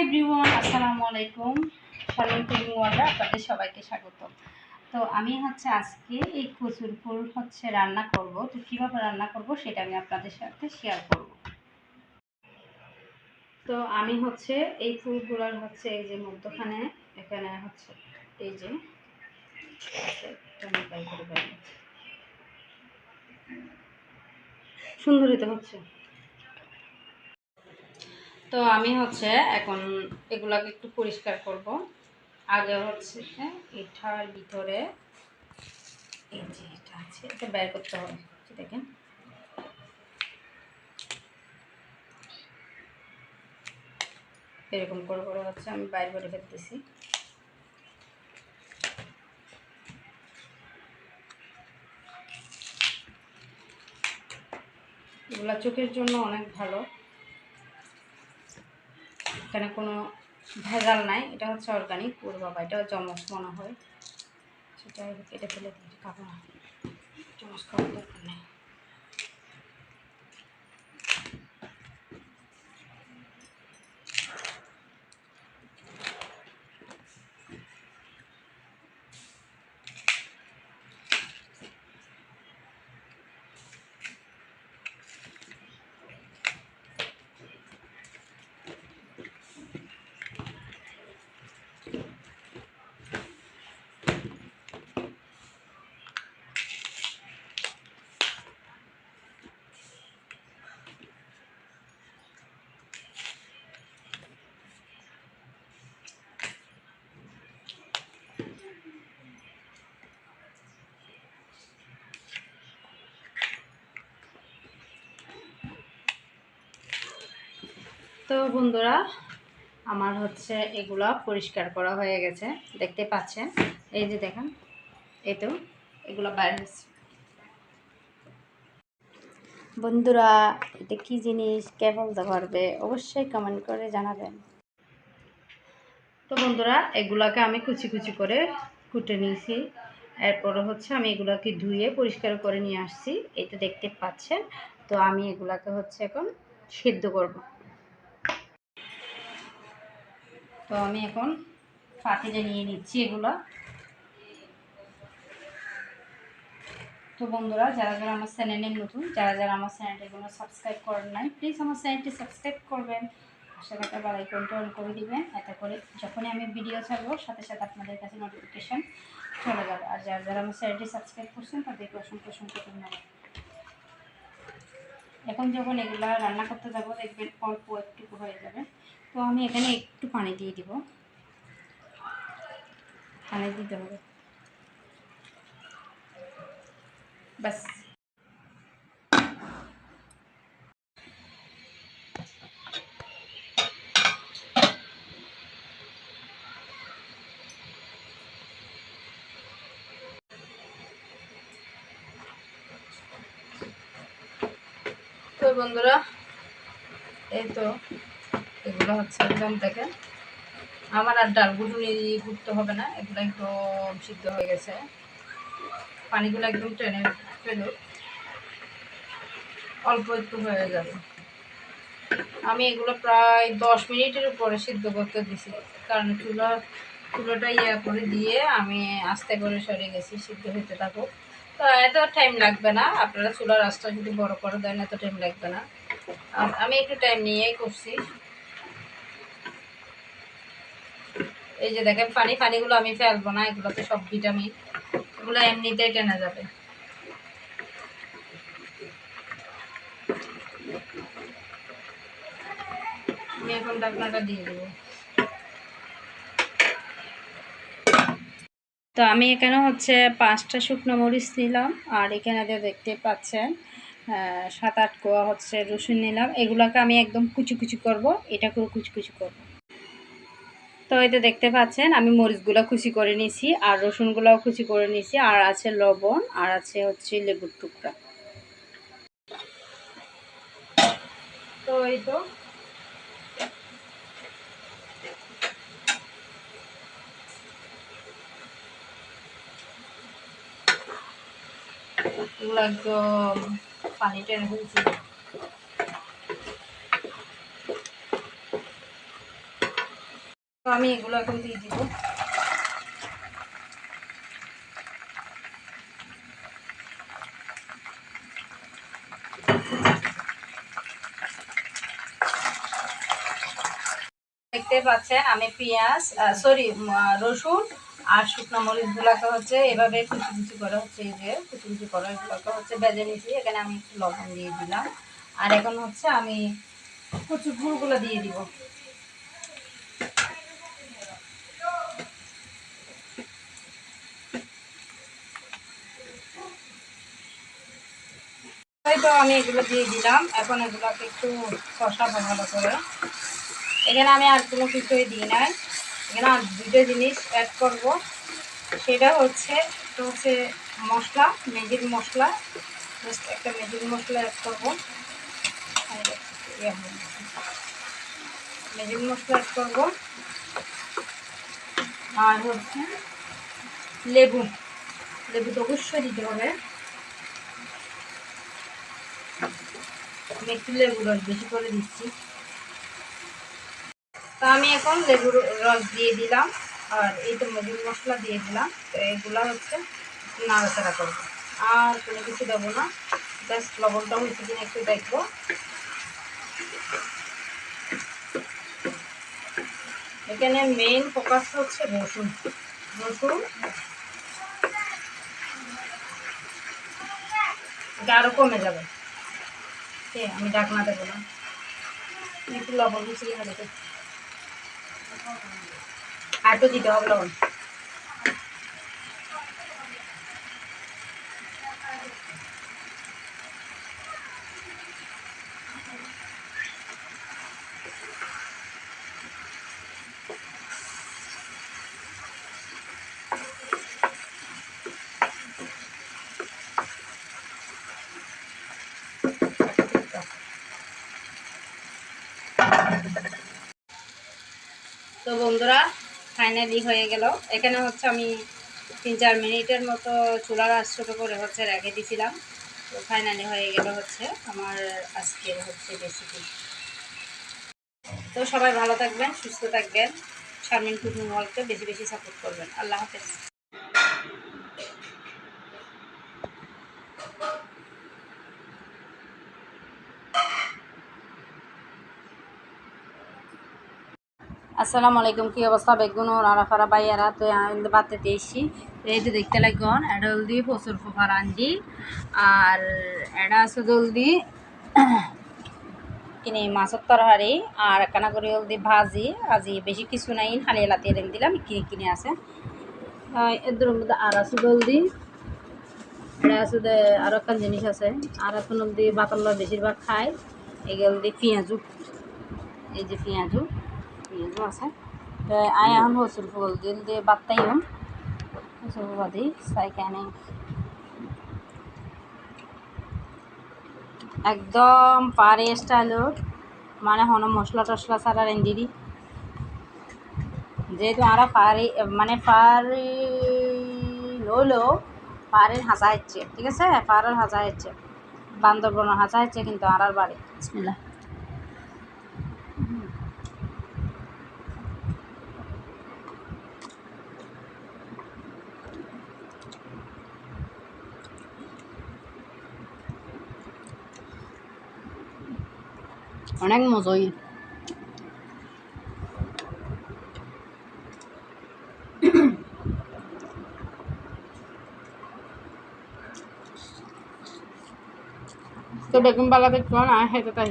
Everyone আসসালামু আলাইকুম। শালীন কুকিং আপনাদের সবাইকে স্বাগত। তো আমি হচ্ছে আজকে এই কচুর ফুল হচ্ছে রান্না করব। তো কীভাবে রান্না করব সেটা আমি আপনাদের সাথে শেয়ার করব। তো আমি হচ্ছে এই ফুলগুলোর হচ্ছে এই যে মধ্যখানে, এখানে হচ্ছে এই যে সুন্দরিত হচ্ছে। তো আমি হচ্ছে এখন এগুলাকে একটু পরিষ্কার করব। আগে হচ্ছে এটার ভিতরে এই যে এটা আছে, এটা বের করতে হবে। দেখেন। এরকম করে করে হচ্ছে আমি বাইর করে ফেলতেছি। এগুলা চোখের জন্য অনেক ভালো। এখানে কোনো ভেজাল নাই, এটা হচ্ছে অর্গানিক ওর বাবা, এটা চমচ মনে হয়। সেটা কেটে ফেলে দিই না চমচ খাওয়ার দরকার নেই। তো বন্ধুরা, আমার হচ্ছে এগুলো পরিষ্কার করা হয়ে গেছে, দেখতে পাচ্ছেন? এই যে দেখেন, এই তো, এগুলো বাইরে হচ্ছে। বন্ধুরা, এটা কি জিনিস, কে বলতে পারবে? অবশ্যই কমেন্ট করে জানাবেন। তো বন্ধুরা, এগুলাকে আমি কুচি কুচি করে কুটে নিয়েছি। এরপরে হচ্ছে আমি এগুলাকে ধুয়ে পরিষ্কার করে নিয়ে আসছি। এটা দেখতে পাচ্ছেন? তো আমি এগুলাকে হচ্ছে এখন সিদ্ধ করব। তো আমি এখন পাতিলে নিয়ে নিচ্ছি এগুলো। তো বন্ধুরা, যারা যারা আমার চ্যানেলে নতুন, যারা যারা আমার চ্যানেলটি এগুলো সাবস্ক্রাইব করেন নাই প্লিজ আমার চ্যানেলটি সাবস্ক্রাইব করবেন। পাশে থাকা বেলাইকনটা অন করে দিবেন। এতে করে যখনই আমি ভিডিও ছাড়বো, সাথে সাথে আপনাদের কাছে নোটিফিকেশান চলে যাবে। আর যারা যারা আমার চ্যানেলটি সাবস্ক্রাইব করছেন, তাদেরকে অসংখ্য অসংখ্য ধন্যবাদ। এখন যখন এগুলো রান্না করতে যাব, দেখবেন অল্প একটু হয়ে যাবে। তো আমি এখানে একটু পানি দিয়ে দিব। পানি দিতে হবে। বাস তো বন্ধুরা, এই তো এগুলো হচ্ছে একদম দেখেন আমার আর ডাল গুটুনি ঘুরতে হবে না, এগুলো একদম সিদ্ধ হয়ে গেছে। পানিগুলো একদম টেনে ফেল অল্প একটু হয়ে যাবে। আমি এগুলো প্রায় দশ মিনিটের উপরে সিদ্ধ করতে দিছি। কারণ চুলা, চুলোটা ইয়া করে দিয়ে আমি আস্তে করে সরে গেছি, সিদ্ধ হতে থাকুক। তো এত টাইম লাগবে না। আপনারা চুলার রাস্তা যদি বড় করে দেন, এত টাইম লাগবে না। আমি একটু টাইম নিয়েই করছি। এই যে দেখেন পানি ফানিগুলো আমি ফেলব না, এগুলোতে সব ভিটামিন। এগুলো এমনিতেই টেনে যাবে। আমি এখন দিয়ে দেবো। তো আমি এখানে হচ্ছে পাঁচটা শুকনো মরিচ নিলাম, আর এখানে যে দেখতে পাচ্ছেন সাত আট কোয়া হচ্ছে রসুন নিলাম। এগুলোকে আমি একদম কুচি কুচি করব, এটা করে কুচি কুচি করব। তো এতে দেখতে পাচ্ছেন, আমি মরিচগুলো কুচি করে নিয়েছি আর রসুনগুলোও কুচি করে নিয়েছি আর আছে লবণ, আর আছে হচ্ছে লেবুর টুকরা। তো এই তো। এগুলো একদম পানি টেনে আমি এগুলো এখন দিয়ে দিব। দেখতে পাচ্ছেন, আমি পেঁয়াজ সরি রসুন আর শুকনো মরিচ মরিচগুলোকে হচ্ছে এভাবে কুচি কুচি করা হচ্ছে এই যে কুচি কুচি করা এগুলোকে হচ্ছে বেজে নিয়েছি এখানে আমি একটু লবণ দিয়ে দিলাম। আর এখন হচ্ছে আমি কচু ফুলগুলো দিয়ে দিব। তো আমি এগুলো দিয়ে দিলাম। এখন এগুলোকে একটু কষাবো ভালো করে। এখানে আমি আর কোনো কিছুই দিই নাই। এখানে আর দুটো জিনিস অ্যাড করব। সেটা হচ্ছে একটা হচ্ছে মশলা ম্যাজিক মশলা। জাস্ট একটা ম্যাজিক মশলা অ্যাড করব। ম্যাজিক মশলা অ্যাড করব। আর হচ্ছে লেবু। লেবু তো অবশ্যই দিতে হবে। আমি একটু লেবু রস বেশি করে দিচ্ছি। তো আমি এখন লেবুর রস দিয়ে দিলাম, আর এই তো মজুর মশলা দিয়ে দিলাম। তো এগুলো হচ্ছে নাড়াচাড়া করব। আর কোনো কিছু দেবো না, জাস্ট লবণটা হয়েছে কিনা একটু দেখব। এখানে মেইন ফোকাস হচ্ছে রসুন। রসুন আরও কমে যাবে। ঠিক আমি ডাকনা দেবো না। একটু লবণ মিশিয়ে দেখে আর তো দিতে হবে লবণ। তো বন্ধুরা ফাইনালি হয়ে গেল। এখানে হচ্ছে আমি তিন চার মিনিটের মতো চুলা গাছ ছোটো করে হচ্ছে রেখে দিয়েছিলাম। তো ফাইনালি হয়ে গেল হচ্ছে আমার আজকের হচ্ছে রেসিপি তো সবাই ভালো থাকবেন, সুস্থ থাকবেন। শারমিন কুকিং ওয়ার্ল্ডকে বেশি বেশি সাপোর্ট করবেন। আল্লাহ হাফেজ। আসসালামু আলাইকুম, কি অবস্থা? বেগুন, আরাফারা বাইয়ারা তো বাতে দিয়েছি এই যে দেখতে লাগন এটা হলদি প্রচুর ফুফার আনজি আর এটা আছে জলদি কিনে মাছের তরহারি আর কানা করে হলদি ভাজি। আজি বেশি কিছু নাই, খালি এলাতে রেম দিলাম কিনে কিনে আছে। এদের মধ্যে আর আছে জলদি এটা আছে আর একটা জিনিস আছে। আর এখন হলদি বাতাল্লা বেশিরভাগ খায় এগুলো দিয়ে পেঁয়াজু। এই যে পেঁয়াজু। পেঁয়াজও আছে আই এখন হসুর ফুল দিল দিয়ে বাত্তাইম হসুর বাদি সাইকানে একদম পারে স্টাইলত মানে হন মশলা টশলা ছাড়া রেন্ডিরি যেহেতু আমরা পারি মানে পারি লইলেও পাড়ের হাঁচা হচ্ছে ঠিক আছে? পাড়ের হাঁচা হচ্ছে। বান্দরবনের হাঁচা হচ্ছে কিন্তু আর বাড়ি। বিসমিল্লাহ। অনেক মজাই তো বেগুন বালা দেখো না হেঁটে তাই